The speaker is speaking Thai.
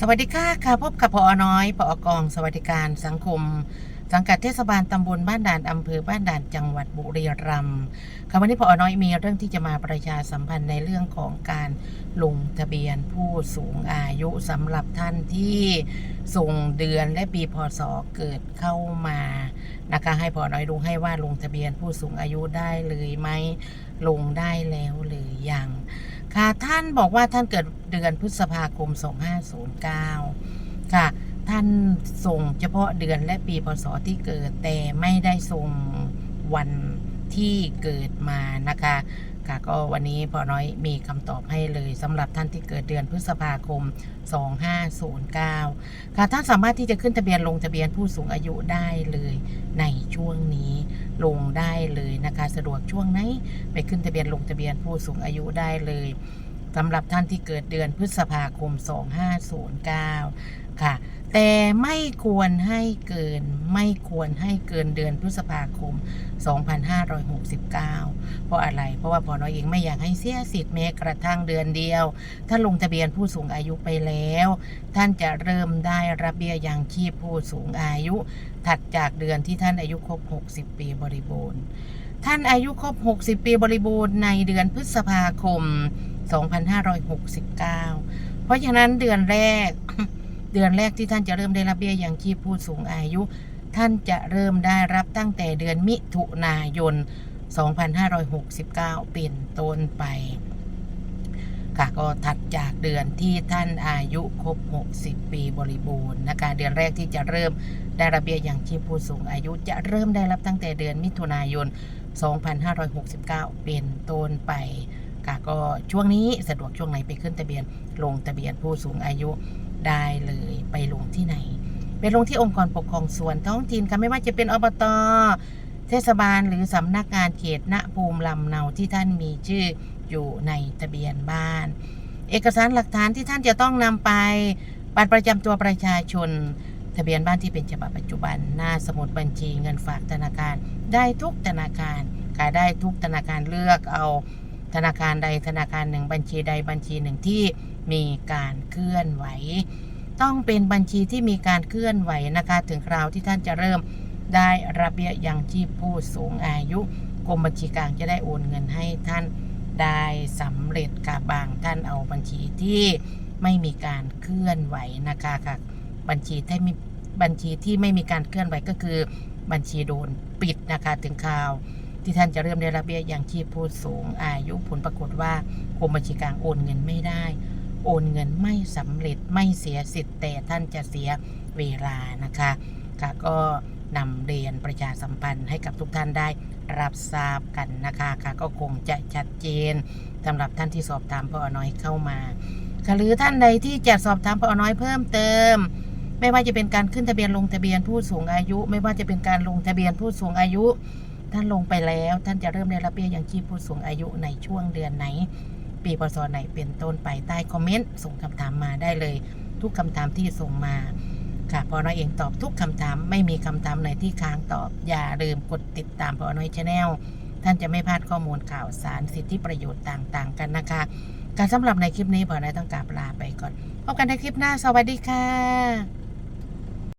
สวัสดีค่ะค่ะพบกับพอน้อยพอกอง สวัสดิการสังคม สังกัดเทศบาลตำบลบ้านด่านอำเภอบ้านด่านจังหวัดบุรีรัมย์ค่ะวันนี้พอน้อยมีเรื่องที่จะมาประชาสัมพันธ์ในเรื่องของการลงทะเบียนผู้สูงอายุสำหรับท่านที่ส่งเดือนและปีพศเกิดเข้ามานะคะให้พอน้อยดูให้ว่าลงทะเบียนผู้สูงอายุได้เลยไหมลงได้แล้วหรือยัง ค่ะท่านบอกว่าท่านเกิดเดือนพฤษภาคม 2509 ค่ะ ท่านส่งเฉพาะเดือนและปีพศที่เกิดแต่ไม่ได้ส่งวันที่เกิดมานะคะ ค่ะก็วันนี้พอน้อยมีคำตอบให้เลยสำหรับท่านที่เกิดเดือนพฤษภาคม 2509 ค่ะท่านสามารถที่จะขึ้นทะเบียนลงทะเบียนผู้สูงอายุได้เลยในช่วงนี้ลงได้เลยนะคะสะดวกช่วงไหนไปขึ้นทะเบียนลงทะเบียนผู้สูงอายุได้เลยสำหรับท่านที่เกิดเดือนพฤษภาคม 2509 ค่ะ แต่ไม่ควรให้เกินไม่ควรให้เกินเดือนพฤษภาคม 2569 เพราะอะไร เพราะว่าพอน้อยเองไม่อยากให้เสียสิทธิ์แม้กระทั่งเดือนเดียว ถ้าลงทะเบียนผู้สูงอายุไปแล้ว ท่านจะเริ่มได้รับเบี้ยยังชีพผู้สูงอายุ ถัดจากเดือนที่ท่านอายุครบ 60 ปีบริบูรณ์ ท่านอายุครบ 60 ปีบริบูรณ์ในเดือนพฤษภาคม 2569 เพราะฉะนั้นเดือนแรก เดือนแรกที่ท่านจะเริ่มได้รับเบี้ยยังชีพผู้สูงอายุ ท่านจะเริ่มได้รับตั้งแต่เดือนมิถุนายน 2569 เป็นต้นไป ค่ะก็ถัดจากเดือนที่ท่านอายุครบ 60 ปีบริบูรณ์นะคะเดือนแรกที่จะเริ่มได้รับเบี้ยยังชีพผู้สูงอายุจะเริ่มได้รับตั้งแต่เดือนมิถุนายน 2569 เป็นต้นไปค่ะก็ช่วงนี้สะดวกช่วงไหนไปขึ้นทะเบียนลงทะเบียนผู้สูงอายุ ได้เลยไปลงที่ไหน ไปลงที่องค์กรปกครองส่วนท้องถิ่นค่ะไม่ว่าจะเป็นอบตเทศบาลหรือสำนักงานเขตณภูมิลำเนาที่ท่านมีชื่ออยู่ในทะเบียนบ้าน เอกสารหลักฐานที่ท่านจะต้องนำไปบัตรประจำตัวประชาชน ทะเบียนบ้านที่เป็นฉบับปัจจุบัน หน้าสมุดบัญชีเงินฝากธนาคาร ได้ทุกธนาคารขาได้ทุกธนาคารเลือกเอาธนาคารใดธนาคารหนึ่งบัญชีใดบัญชีหนึ่งที่ มีการเคลื่อนไหว ต้องเป็นบัญชีที่มีการเคลื่อนไหวนะคะ ถึงคราวที่ท่านจะเริ่มได้รับเบี้ยยังชีพผู้สูงอายุกรมบัญชีกลางจะได้โอนเงินให้ท่านได้สำเร็จกับบางท่านเอาบัญชีที่ไม่มีการเคลื่อนไหวนะคะค่ะบัญชีที่มีบัญชีที่ไม่มีการเคลื่อนไหวก็คือบัญชีโดนปิดนะคะถึงคราว ที่ท่านจะเริ่มได้รับเบี้ยยังชีพผู้สูงอายุผลปรากฏว่ากรมบัญชีกลางโอนเงินไม่ได้ โอนเงินไม่สำเร็จไม่เสียสิทธิ์แต่ท่านจะเสียเวลานะคะค่ะก็นำเรียนประชาสัมพันธ์ให้กับทุกท่านได้รับทราบกันนะคะค่ะก็คงจะชัดเจนสำหรับท่านที่สอบถามพอน้อยเข้ามาค่ะหรือท่านใดที่จะสอบถามพอน้อยเพิ่มเติม ไม่ว่าจะเป็นการขึ้นทะเบียนลงทะเบียนผู้สูงอายุ ไม่ว่าจะเป็นการลงทะเบียนผู้สูงอายุ ท่านลงไปแล้ว ท่านจะเริ่มได้รับเบี้ยยังชีพผู้สูงอายุในช่วงเดือนไหน ปีพศไหนเป็นต้นไปใต้คอมเมนต์ส่งคำถามมาได้เลย ทุกคำถามที่ส่งมาค่ะพอน้อยเองตอบทุกคำถามไม่มีคำถามไหนที่ค้างตอบ อย่าลืมกดติดตามพอน้อยชาแนลท่านจะไม่พลาดข้อมูลข่าวสารสิทธิประโยชน์ต่างๆ กันนะคะ การสำหรับในคลิปนี้พอน้อยต้องกราบลาไปก่อนพบกันในคลิปหน้าสวัสดีค่ะ